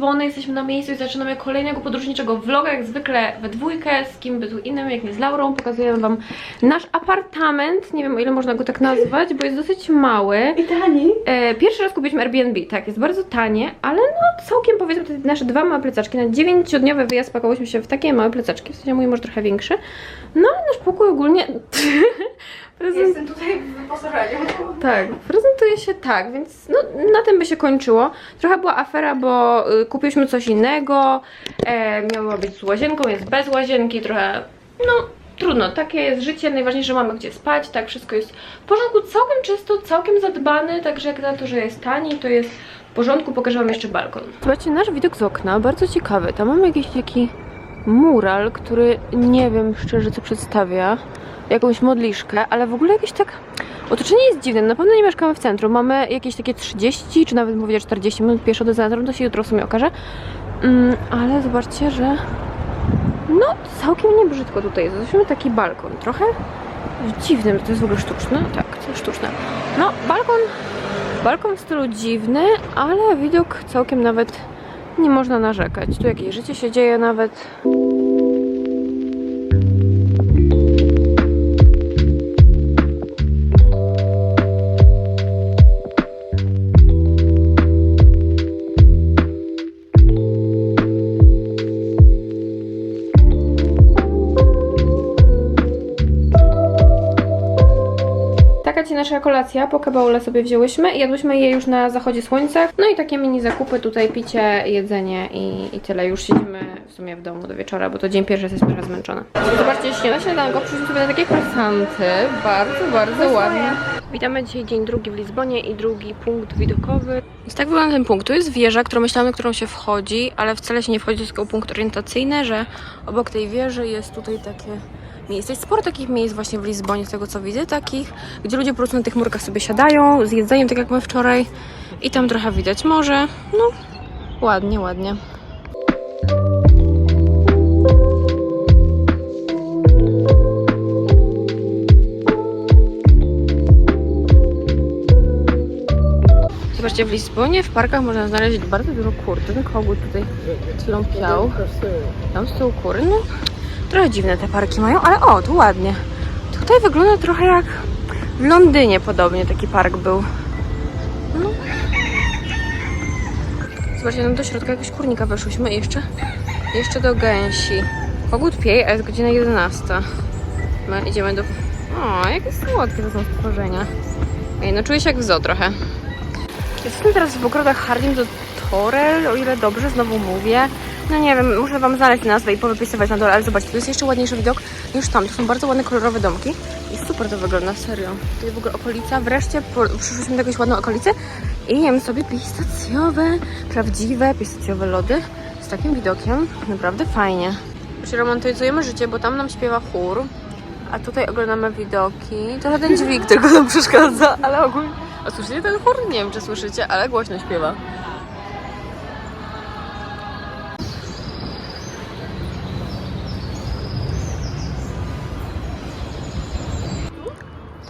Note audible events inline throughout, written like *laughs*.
Lizbony, jesteśmy na miejscu i zaczynamy kolejnego podróżniczego vloga, jak zwykle we dwójkę, z kim by tu innym, jak nie z Laurą. Pokazujemy Wam nasz apartament, nie wiem o ile można go tak nazwać, bo jest dosyć mały. I tani. E, pierwszy raz kupiliśmy Airbnb, tak, jest bardzo tanie, ale no całkiem powiedzmy te nasze dwa małe plecaczki. Na dziewięciodniowy wyjazd pakowałyśmy się w takie małe plecaczki, w sensie mój może trochę większy. No ale nasz pokój ogólnie... *laughs* Jestem tutaj w wyposażeniu. Tak, prezentuje się tak, więc no, na tym by się kończyło. Trochę była afera, bo y, kupiliśmy coś innego, e, miało być z łazienką, jest bez łazienki, trochę, no trudno, takie jest życie, najważniejsze, że mamy gdzie spać, tak, wszystko jest w porządku, całkiem czysto, całkiem zadbany, także jak na to, że jest tani, to jest w porządku, pokażę Wam jeszcze balkon. Zobaczcie, nasz widok z okna, bardzo ciekawy, tam mamy jakiś taki mural, który nie wiem szczerze co przedstawia, jakąś modliszkę, ale w ogóle jakieś tak... Otoczenie jest dziwne, na pewno nie mieszkamy w centrum, mamy jakieś takie 30, czy nawet mówię 40 minut pieszo do centrum, to się jutro w sumie okaże, mm, ale zobaczcie, że no całkiem nie brzydko tutaj jest, zobaczmy taki balkon, trochę dziwny, to jest w ogóle sztuczne, tak, to jest sztuczne, no balkon, balkon w stylu dziwny, ale widok całkiem nawet nie można narzekać, tu jakieś życie się dzieje nawet, nasza kolacja, po kabaule sobie wzięłyśmy i jadłyśmy je już na zachodzie słońca. No i takie mini zakupy, tutaj picie, jedzenie i, i tyle. Już siedzimy w sumie w domu do wieczora, bo to dzień pierwszy, jesteśmy trochę zmęczone. Zobaczcie, śniada śniadanko, przyszliśmy sobie na takie prezenty. Bardzo, bardzo ładnie. Witamy dzisiaj dzień drugi w Lizbonie i drugi punkt widokowy. Jest tak wygląda ten punkt. Tu jest wieża, którą myślałam, którą się wchodzi, ale wcale się nie wchodzi, tylko punkt orientacyjny, że obok tej wieży jest tutaj takie miejsc. Jest sporo takich miejsc właśnie w Lizbonie, z tego co widzę, takich, gdzie ludzie po prostu na tych murkach sobie siadają, z jedzeniem, tak jak my wczoraj. I tam trochę widać morze. No, ładnie, ładnie. Zobaczcie, w Lizbonie w parkach można znaleźć bardzo dużo kur. Ten kogut tutaj chwilą piał. Tam tyłu kury. No, trochę dziwne te parki mają, ale o, tu ładnie. Tutaj wygląda trochę jak w Londynie podobnie taki park był. No. Zobaczcie, no do środka jakiegoś kurnika weszłyśmy jeszcze, jeszcze do gęsi. Kogut pieje, a jest godzina 11. My idziemy do... O, jakie słodkie to są stworzenia. Ej, no czuję się jak w zoo trochę. Jestem teraz w ogrodach Harding do Torel, o ile dobrze znowu mówię. No nie wiem, muszę wam znaleźć nazwę i powypisywać na dole, ale zobaczcie, to jest jeszcze ładniejszy widok niż tam. To są bardzo ładne, kolorowe domki i super to wygląda, serio. To w ogóle okolica, wreszcie przyszliśmy do jakiejś ładną okolicę i jem sobie pistacjowe, prawdziwe pistacjowe lody z takim widokiem. Naprawdę fajnie. Przyromantujemy życie, bo tam nam śpiewa chór, a tutaj oglądamy widoki. Trochę ten dźwig tylko nam przeszkadza, ale ogólnie... A słyszycie ten chór? Nie wiem, czy słyszycie, ale głośno śpiewa.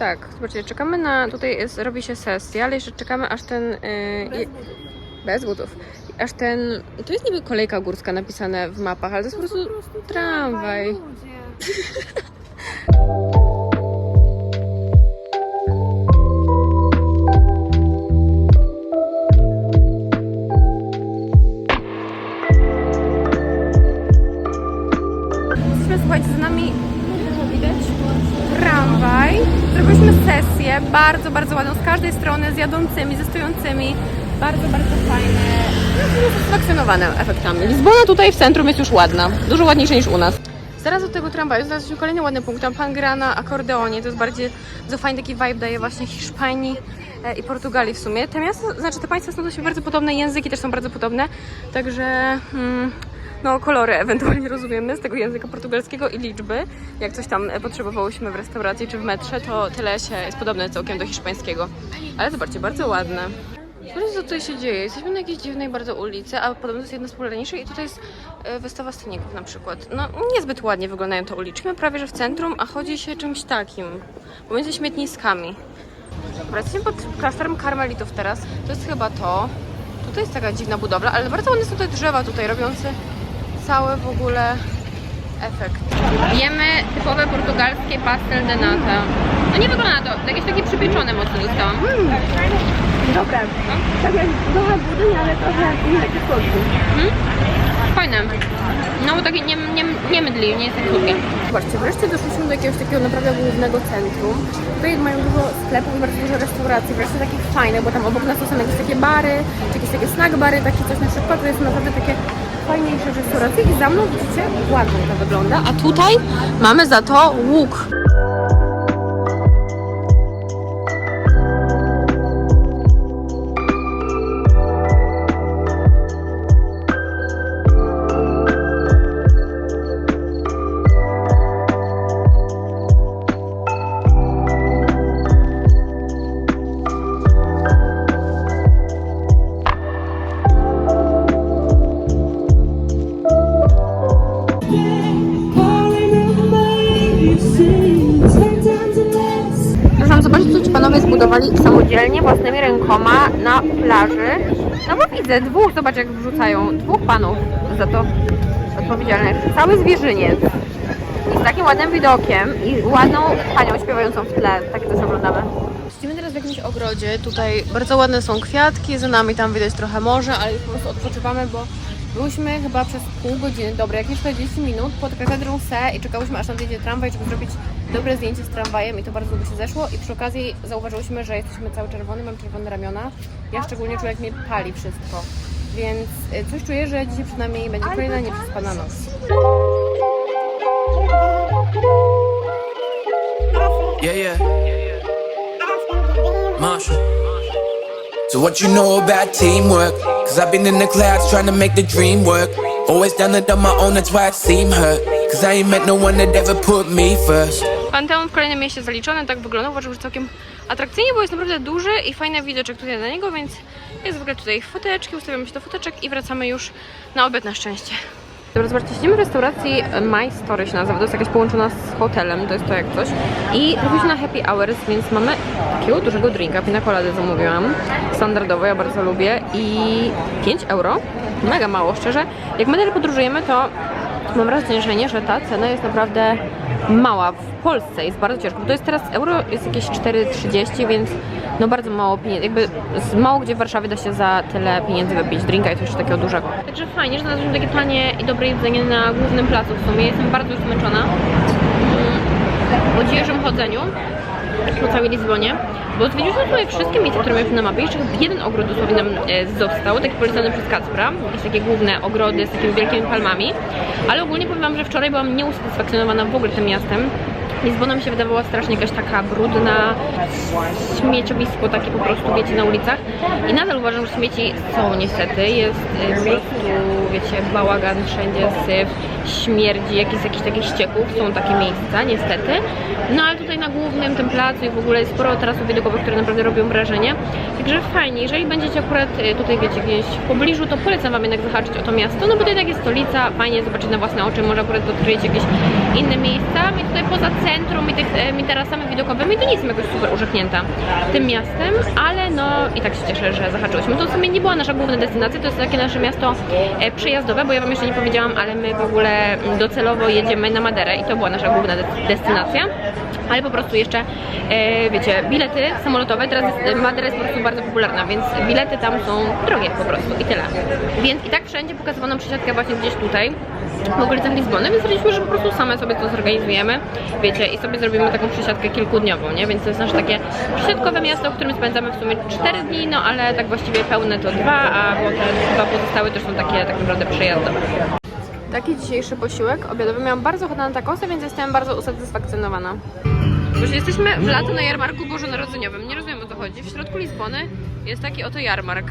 Tak, zobaczcie, czekamy na. Tutaj jest, robi się sesja, ale jeszcze czekamy aż ten. Yy, je- bez butów. Aż ten. Tu jest niby kolejka górska napisane w mapach, ale to jest po prostu tramwaj. Jesteśmy, *laughs* bardzo, bardzo ładną z każdej strony, z jadącymi, ze stojącymi. Bardzo, bardzo fajne. No, efektami. Lizbona tutaj w centrum jest już ładna. Dużo ładniejsza niż u nas. Zaraz od tego tramwaju znaleźliśmy kolejny ładny punkt. Tam pan gra na akordeonie. To jest bardziej bardzo fajny taki vibe daje właśnie Hiszpanii e, i Portugalii w sumie. Te miasta, znaczy te państwa są do siebie bardzo podobne, języki też są bardzo podobne. Także mm, no kolory ewentualnie rozumiemy z tego języka portugalskiego i liczby. Jak coś tam e, potrzebowałyśmy w restauracji czy w metrze, to tyle się jest podobne całkiem do hiszpańskiego. Ale zobaczcie, bardzo ładne. Zobaczcie, co tutaj się dzieje. Jesteśmy na jakiejś dziwnej bardzo ulicy, a podobno to jest jedna z popularniejszych i tutaj jest e, wystawa sceników na przykład. No, niezbyt ładnie wyglądają te uliczki. My prawie, że w centrum, a chodzi się czymś takim. Pomiędzy śmietniskami. Jesteśmy pod klasztorem karmelitów teraz. To jest chyba to. Tutaj jest taka dziwna budowla, ale bardzo ładne są te drzewa tutaj, robiące cały w ogóle efekt. Jemy typowe portugalskie pastel de nata. No nie wygląda na to, jakieś takie przypieczone mocno dostałam. Dobre. Tak jak trochę budyń, ale trochę nie taki słodki. Fajne. No bo takie nie, nie, nie mydli, nie jest tak słodkie. Zobaczcie, wreszcie doszliśmy do jakiegoś takiego naprawdę głównego centrum. Tutaj mają dużo sklepów i bardzo dużo restauracji, wreszcie takich fajnych, bo tam obok nas są jakieś takie bary, czy jakieś takie snack bary, takie coś na przykład, to jest naprawdę takie fajniejsze restauracje i za mną widzicie, ładnie to wygląda. A tutaj mamy za to łuk. Zbudowali samodzielnie, własnymi rękoma na plaży. No bo widzę dwóch, zobacz jak wrzucają, dwóch panów za to odpowiedzialnych. Cały zwierzyniec. I z takim ładnym widokiem i ładną panią śpiewającą w tle. Tak to oglądamy. Siedzimy teraz w jakimś ogrodzie. Tutaj bardzo ładne są kwiatki, za nami tam widać trochę morze, ale po prostu odpoczywamy, bo byłyśmy chyba przez pół godziny, dobre, jakieś 40 minut pod katedrą Se i czekałyśmy aż nadjedzie tramwaj, żeby zrobić dobre zdjęcie z tramwajem i to bardzo długo się zeszło i przy okazji zauważyłyśmy, że jesteśmy cały czerwony, mam czerwone ramiona. Ja szczególnie czuję, jak mnie pali wszystko. Więc y, coś czuję, że dzisiaj przynajmniej będzie kolejna nieprzespana noc. Yeah, yeah. Marshall. So what you know about teamwork? Cause I've been in the clouds trying to make the dream work. Always done it on my own, that's why it seemed hurt. Cause I ain't met no one that ever put me first. Panteon w kolejnym mieście zaliczony, tak wygląda. Uważam, że całkiem atrakcyjnie, bo jest naprawdę duży i fajny widoczek tutaj na niego, więc jest w ogóle tutaj foteczki, ustawiamy się do foteczek i wracamy już na obiad na szczęście. Dobra, zobaczcie, siedzimy w restauracji My Story się nazywa, to jest jakaś połączona z hotelem, to jest to jak coś. I trafiliśmy na happy hours, więc mamy takiego dużego drinka, pina colady zamówiłam, standardowo, ja bardzo lubię i 5 euro, mega mało szczerze. Jak my dalej podróżujemy, to mam wrażenie, że ta cena jest naprawdę mała. W Polsce jest bardzo ciężko, bo to jest teraz euro jest jakieś 4,30, więc no bardzo mało pieniędzy. Jakby z mało gdzie w Warszawie da się za tyle pieniędzy wypić drinka i jeszcze takiego dużego. Także fajnie, że znalazłyśmy takie tanie i dobre jedzenie na głównym placu w sumie. Jestem bardzo zmęczona mm, po dzisiejszym chodzeniu po całej Lizbonie, bo zwiedziliśmy sobie wszystkie miejsca, które mieliśmy na mapie. Jeszcze jeden ogród dosłownie nam e, został, taki polecony przez Kacpra. Jakieś takie główne ogrody z takimi wielkimi palmami. Ale ogólnie powiem wam, że wczoraj byłam nieusatysfakcjonowana w ogóle tym miastem. Lizbona mi się wydawała strasznie jakaś taka brudna, śmieciowisko takie po prostu, wiecie, na ulicach. I nadal uważam, że śmieci są niestety. Jest y, po prostu, wiecie, bałagan wszędzie, syf, śmierdzi, jakieś, jakieś takich ścieków. Są takie miejsca, niestety. No ale tutaj na głównym tym placu i w ogóle jest sporo trasów widokowych, które naprawdę robią wrażenie. Także fajnie, jeżeli będziecie akurat y, tutaj, wiecie, gdzieś w pobliżu, to polecam Wam jednak zahaczyć o to miasto, no bo to jednak jest stolica, fajnie zobaczyć na własne oczy, może akurat odkryjecie jakieś inne miejsca. I tutaj poza centrum i, tych, e, i tarasami widokowymi, to nie jestem jakoś super urzeknięta tym miastem, ale no i tak się cieszę, że zahaczyłyśmy. To w sumie nie była nasza główna destynacja, to jest takie nasze miasto e, przejazdowe, bo ja Wam jeszcze nie powiedziałam, ale my w ogóle docelowo jedziemy na Maderę i to była nasza główna de destynacja. Ale po prostu jeszcze, e, wiecie, bilety samolotowe, teraz Madera jest po prostu bardzo popularna, więc bilety tam są drogie po prostu i tyle. Więc i tak wszędzie pokazywano przesiadkę właśnie gdzieś tutaj, w okolicach Lizbony, więc stwierdziliśmy, że po prostu same sobie to zorganizujemy, wiecie, i sobie zrobimy taką przesiadkę kilkudniową, nie? Więc to jest nasze takie przesiadkowe miasto, w którym spędzamy w sumie 4 dni, no ale tak właściwie pełne to dwa, a bo te dwa pozostałe też są takie tak naprawdę przejazdowe. Taki dzisiejszy posiłek obiadowy. Miałam bardzo ochotę na takosa, więc jestem bardzo usatysfakcjonowana. Już jesteśmy w lato na jarmarku bożonarodzeniowym. Nie rozumiem o co chodzi. W środku Lizbony jest taki oto jarmark.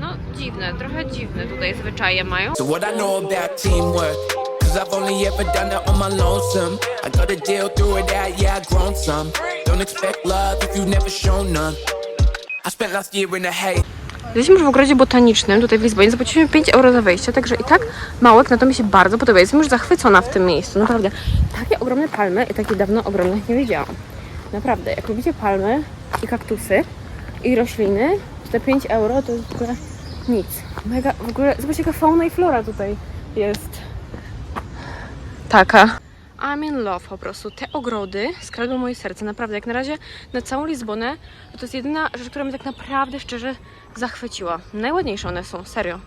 No dziwne, trochę dziwne tutaj zwyczaje mają. So what I know about teamwork? Cause I've only ever done it on my lonesome. I gotta deal through it out, yeah, I grown some. Don't expect love if you've never shown none. I spent last year in the hate. Jesteśmy już w ogrodzie botanicznym tutaj w Lizbonie. Zapłaciliśmy 5 euro za wejście, także i tak małek na to mi się bardzo podoba. Jestem już zachwycona w tym miejscu, naprawdę. Takie ogromne palmy i takie dawno ogromnych nie widziałam. Naprawdę, jak lubicie palmy i kaktusy i rośliny, to te 5 euro to jest w ogóle Nic. Mega, w ogóle, zobaczcie jaka fauna i flora tutaj jest. Taka. I'm in love po prostu. Te ogrody skradły moje serce. Naprawdę, jak na razie na całą Lizbonę to, jest jedyna rzecz, która mnie tak naprawdę szczerze zachwyciła. Najładniejsze one są, serio.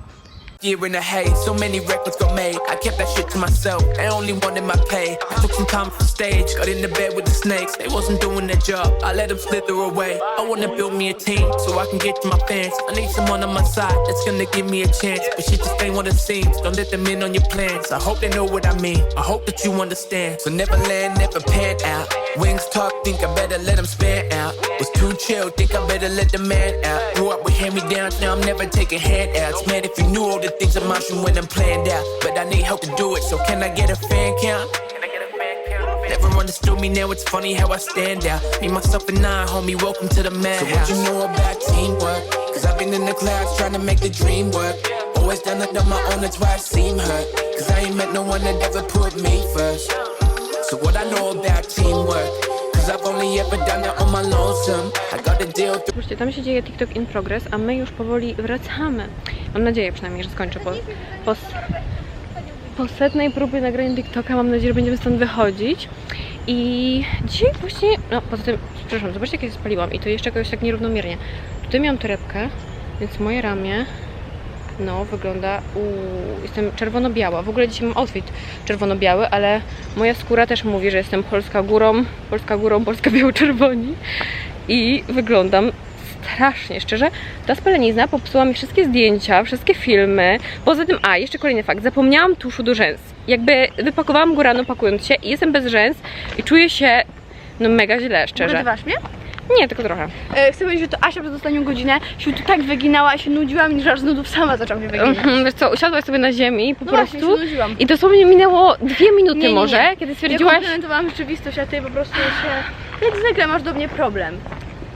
Year in the haze, so many records got made. I kept that shit to myself, I only wanted my pay. I took some time from stage, got in the bed with the snakes. They wasn't doing their job, I let them slither away. I wanna build me a team so I can get to my fans. I need someone on my side that's gonna give me a chance. But shit just ain't what it seems. Don't let them in on your plans. I hope they know what I mean. I hope that you understand. So never land, never pan out. Wings talk, think I better let them span out. Was too chill, think I better let the man out. Grew up with hand me downs, now I'm never taking handouts. Man, if you knew all the things I'm out when I'm planned out. But I need help to do it, so can I get a fan count? Can I get a fan count? Never understood me, now it's funny how I stand out. Me, myself, and I, homie, welcome to the madhouse. So what you know about teamwork? Cause I've been in the clouds trying to make the dream work. Always done it on my own, that's why I seem hurt. Cause I ain't met no one that ever put me first. So what I know about teamwork? Zobaczcie, tam się dzieje TikTok in progress, a my już powoli wracamy. Mam nadzieję przynajmniej, że skończę po, po, po setnej próbie nagrania TikToka. Mam nadzieję, że będziemy stąd wychodzić. I dzisiaj właśnie, no poza tym, przepraszam, zobaczcie jak ja się spaliłam i to jeszcze jakoś tak nierównomiernie. Tutaj miałam torebkę, więc moje ramię, no wygląda, uuu, jestem czerwono-biała. W ogóle dzisiaj mam outfit czerwono-biały, ale moja skóra też mówi, że jestem polska górą, polska górą, polska biało-czerwoni i wyglądam strasznie, szczerze. Ta spalenizna popsuła mi wszystkie zdjęcia, wszystkie filmy. Poza tym, a jeszcze kolejny fakt, zapomniałam tuszu do rzęs. Jakby wypakowałam go rano pakując się i jestem bez rzęs i czuję się no mega źle, szczerze. Nazywasz mnie? Nie, tylko trochę. E, chcę powiedzieć, że to Asia przez ostatnią godzinę się tu tak wyginała, się nudziła mnie, że aż z nudów sama zaczęłam się wyginać. Mhm, Wiesz co, usiadłaś sobie na ziemi po No właśnie, prostu się nudziłam. i dosłownie minęło dwie minuty Nie, nie, może, nie. kiedy Ja stwierdziłaś... komplementowałam rzeczywistość, a ty po prostu się... Jak zwykle masz do mnie problem.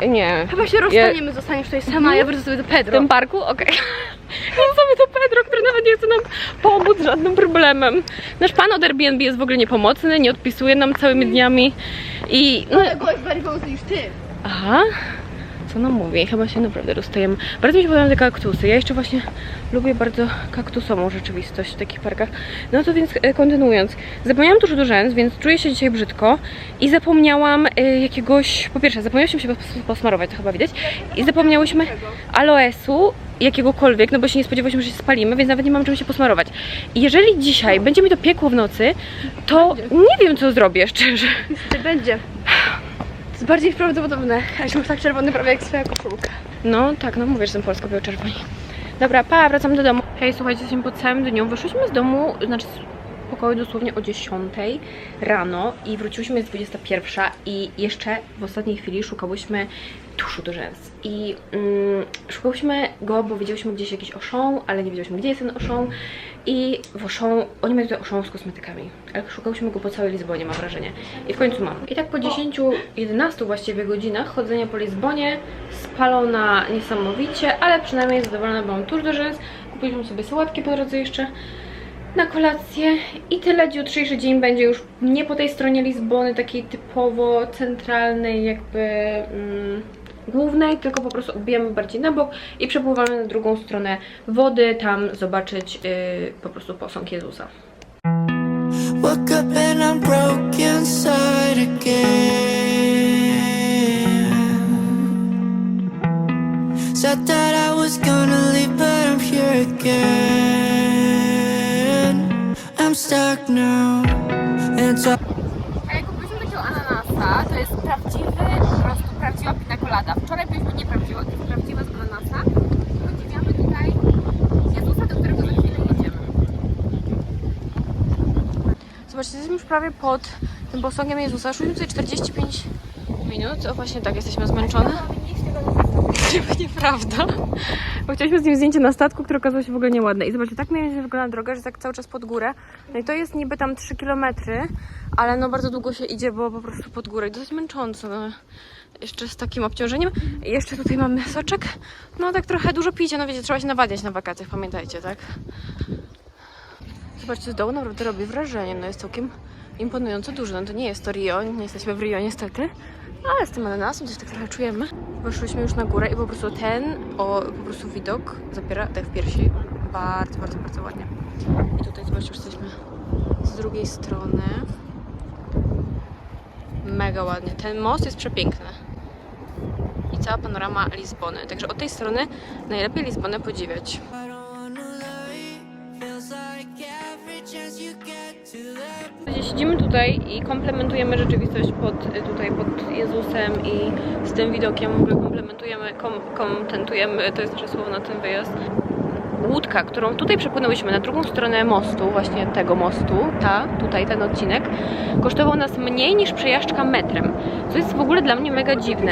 Nie. Chyba się rozstaniemy, zostaniesz tutaj sama, a ja wrócę sobie do W Pedro. tym parku? Okej. *laughs* Więc sobie to Pedro, który nawet nie chce nam pomóc żadnym problemem. Nasz pan od Airbnb jest w ogóle niepomocny, nie odpisuje nam całymi dniami i... No, Ale byłaś bardziej pomocny niż ty. Aha, co nam mówi? Chyba się naprawdę rozstajemy. Bardzo mi się podobają te kaktusy. Ja jeszcze właśnie lubię bardzo kaktusową rzeczywistość w takich parkach. No to więc e, kontynuując. Zapomniałam tuż do rzęs, więc czuję się dzisiaj brzydko i zapomniałam e, jakiegoś... Po pierwsze, zapomniałyśmy się pos- posmarować, to chyba widać. I zapomniałyśmy aloesu jakiegokolwiek, no bo się nie spodziewałyśmy, że się spalimy, więc nawet nie mam czym się posmarować. I jeżeli dzisiaj będzie mi to piekło w nocy, to nie wiem co zrobię, szczerze. Będzie. Jest bardziej prawdopodobne. A już tak czerwony prawie jak swoja koszulka. No tak, no mówię, że jestem polsko czerwoni. Dobra, pa, wracam do domu. Hej, słuchajcie, jesteśmy po całym dniu. Wyszłyśmy z domu, znaczy pokoju dosłownie o 10 rano i wróciłyśmy jest 21 i jeszcze w ostatniej chwili szukałyśmy tuszu do rzęs. I mm, szukałyśmy go, bo widziałyśmy gdzieś jakiś Auchan, ale nie wiedziałyśmy gdzie jest ten Auchan. I w Auchan, oni mają tutaj Auchan z kosmetykami, ale szukałyśmy go po całej Lizbonie, mam wrażenie. I w końcu mam. I tak po 10-11 właściwie godzinach chodzenia po Lizbonie, spalona niesamowicie, ale przynajmniej zadowolona, bo mam tuż do rzęs. Kupiliśmy sobie sałatki po drodze jeszcze na kolację i tyle. Jutrzejszy dzień będzie już nie po tej stronie Lizbony, takiej typowo centralnej, jakby mm, głównej, tylko po prostu odbijamy bardziej na bok i przepływamy na drugą stronę wody, tam zobaczyć yy, po prostu posąg Jezusa. Said that I was gonna leave, but I'm here again. I'm stuck now. And so Ej, kupiliśmy takiego ananasa, to jest prawdziwy, po prostu prawdziwa pina colada. Wczoraj byliśmy nieprawdziwa, to jest prawdziwa z ananasa. Podziwiamy tutaj Jezusa, do którego za chwilę jedziemy. Zobaczcie, jesteśmy już prawie pod tym posągiem Jezusa. Szliśmy tutaj 45 minut. O właśnie tak, jesteśmy zmęczone. *laughs* Chyba nieprawda. Bo chcieliśmy z nim zdjęcie na statku, które okazało się w ogóle nieładne. I zobaczcie, tak mniej wygląda droga, że tak cały czas pod górę. No i to jest niby tam 3 km, ale no bardzo długo się idzie, bo po prostu pod górę. I dosyć męczące, no. Jeszcze z takim obciążeniem. I jeszcze tutaj mamy soczek. No tak trochę dużo picie, no wiecie, trzeba się nawadniać na wakacjach, pamiętajcie, tak? Zobaczcie, z dołu naprawdę robi wrażenie. No jest całkiem imponująco duży. No to nie jest to Rio, nie jesteśmy w Rio niestety. Ale z tym ananasem coś tak trochę czujemy. Weszłyśmy już na górę i po prostu ten, o, po prostu widok zapiera dech w piersi. Bardzo, bardzo, bardzo ładnie. I tutaj zobaczcie, już jesteśmy z drugiej strony. Mega ładnie. Ten most jest przepiękny. I cała panorama Lizbony. Także od tej strony najlepiej Lizbonę podziwiać. Siedzimy tutaj i komplementujemy rzeczywistość pod, tutaj pod Jezusem i z tym widokiem w ogóle komplementujemy, kom, kontentujemy, to jest nasze słowo na ten wyjazd. Łódka, którą tutaj przepłynęłyśmy na drugą stronę mostu, właśnie tego mostu, ta, tutaj ten odcinek, kosztował nas mniej niż przejażdżka metrem, co jest w ogóle dla mnie mega dziwne.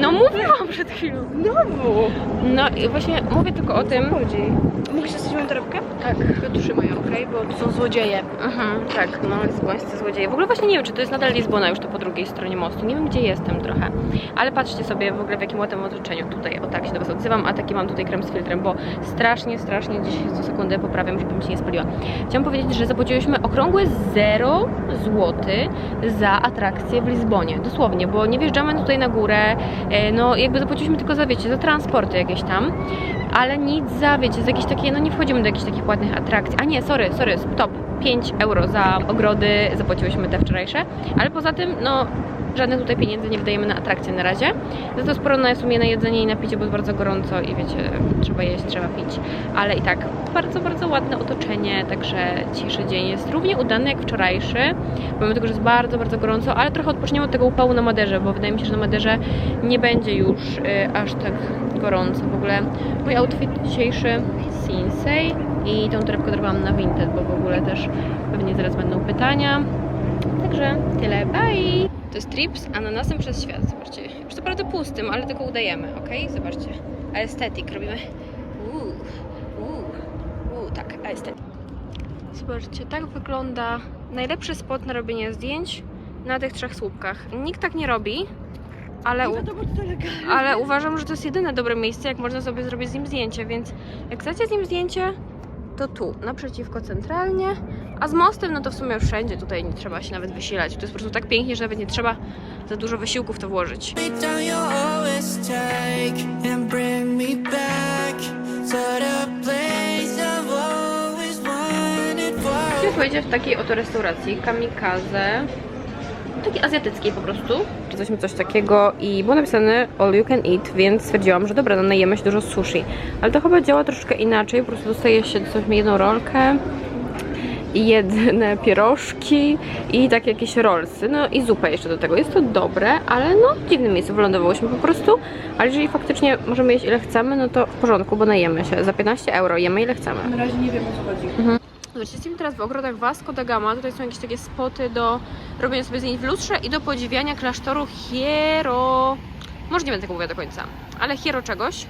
No mówiłam przed chwilą. Znowu! No i właśnie mówię tylko o tym, Chodzi. Mogę się moją torebkę? tak, Trzymaj okej? Bo to są złodzieje. Mhm, tak, no lizbońscy złodzieje. W ogóle właśnie nie wiem, czy to jest nadal Lizbona już to po drugiej stronie mostu. Nie wiem, gdzie jestem trochę. Ale patrzcie sobie w ogóle w jakim ładnym otoczeniu tutaj. O tak się do Was odzywam, a taki mam tutaj krem z filtrem, bo strasznie, strasznie dziś co sekundę poprawiam, żebym się nie spaliła. Chciałam powiedzieć, że zapłaciłyśmy okrągłe 0 zł za atrakcję w Lizbonie. Dosłownie, bo nie wjeżdżamy tutaj na górę. e, No jakby zapłaciliśmy tylko za, wiecie, za transporty jakieś tam. Ale nic za, wiecie, za jakieś takie, no nie wchodzimy do jakichś takich płatnych atrakcji. A nie, sorry, sorry, stop. 5 euro za ogrody zapłaciłyśmy te wczorajsze, ale poza tym, no żadnych tutaj pieniędzy nie wydajemy na atrakcje na razie. Za to sporo na sumie na jedzenie i na picie, bo jest bardzo gorąco i wiecie, trzeba jeść, trzeba pić. Ale i tak, bardzo, bardzo ładne otoczenie, także dzisiejszy dzień jest równie udany jak wczorajszy, pomimo tego, że jest bardzo, bardzo gorąco, ale trochę odpoczniemy od tego upału na Maderze, bo wydaje mi się, że na Maderze nie będzie już y, aż tak gorąco. W ogóle mój outfit dzisiejszy Sinsei i tą torebkę dorwałam na Vinted, bo w ogóle też pewnie zaraz będą pytania. Także tyle, bye! To jest trip z ananasem przez świat, zobaczcie. Już to prawda pustym, ale tylko udajemy, ok? Zobaczcie. Aesthetic robimy. Uuu, uuu, uuu, tak, aesthetic. Zobaczcie, tak wygląda najlepszy spot na robienie zdjęć na tych trzech słupkach. Nikt tak nie robi, ale, u, ale uważam, że to jest jedyne dobre miejsce, jak można sobie zrobić z nim zdjęcie, więc jak chcecie z nim zdjęcie, to tu, naprzeciwko centralnie, a z mostem, no to w sumie wszędzie, tutaj nie trzeba się nawet wysilać. To jest po prostu tak pięknie, że nawet nie trzeba za dużo wysiłku w to włożyć. Chciałam powiedzieć w takiej oto restauracji, kamikaze, takiej azjatyckiej po prostu. Czytaliśmy coś takiego i było napisane all you can eat, więc stwierdziłam, że dobra, no najemy się dużo sushi. Ale to chyba działa troszeczkę inaczej, po prostu dostaje się dosłownie jedną rolkę jedne pierożki i takie jakieś rolsy, no i zupę jeszcze do tego. Jest to dobre, ale no w dziwnym miejscu wylądowałyśmy po prostu, ale jeżeli faktycznie możemy jeść ile chcemy, no to w porządku, bo najemy się. Za 15 euro jemy ile chcemy. Na razie nie wiem o co chodzi. Zobaczcie, jesteśmy teraz w ogrodach Vasco da Gama. Tutaj są jakieś takie spoty do robienia sobie zdjęć w lustrze i do podziwiania klasztoru Hiero... Może nie będę tego mówiła do końca, ale Hiero czegoś.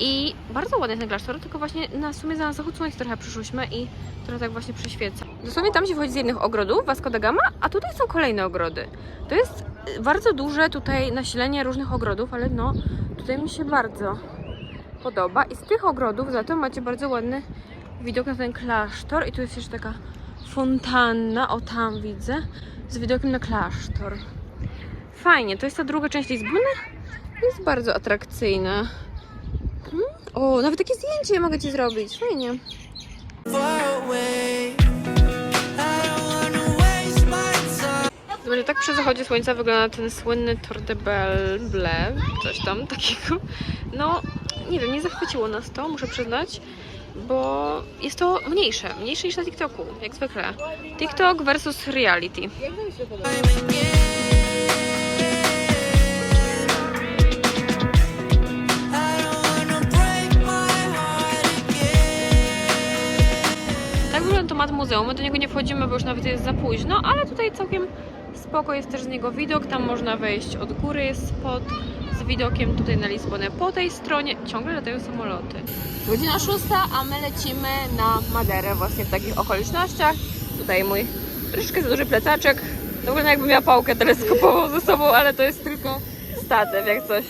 I bardzo ładny ten klasztor, tylko właśnie na sumie za zachód słońca trochę przyszłyśmy i trochę tak właśnie przyświeca. Dosłownie tam się wchodzi z jednych ogrodów Vasco da Gama, a tutaj są kolejne ogrody. To jest bardzo duże tutaj nasilenie różnych ogrodów, ale no tutaj mi się bardzo podoba. I z tych ogrodów za to macie bardzo ładny widok na ten klasztor i tu jest jeszcze taka fontanna, o tam widzę, z widokiem na klasztor. Fajnie, to jest ta druga część Lizbony. Jest bardzo atrakcyjna. Hmm? O, nawet takie zdjęcie mogę Ci zrobić, fajnie. Zobaczcie, tak przy zachodzie słońca wygląda ten słynny Tour de Belble, coś tam takiego. No, nie wiem, nie zachwyciło nas to, muszę przyznać, bo jest to mniejsze, mniejsze niż na TikToku, jak zwykle. TikTok versus reality. Tak wygląda tomat muzeum. My do niego nie wchodzimy, bo już nawet jest za późno, ale tutaj całkiem spoko jest też z niego widok. Tam można wejść od góry, jest spot z widokiem tutaj na Lizbonę. Po tej stronie ciągle latają samoloty. Godzina szósta, a my lecimy na Maderę właśnie w takich okolicznościach. Tutaj mój troszeczkę za duży plecaczek. To wygląda jakby miała pałkę teleskopową ze sobą, ale to jest tylko statyw, jak coś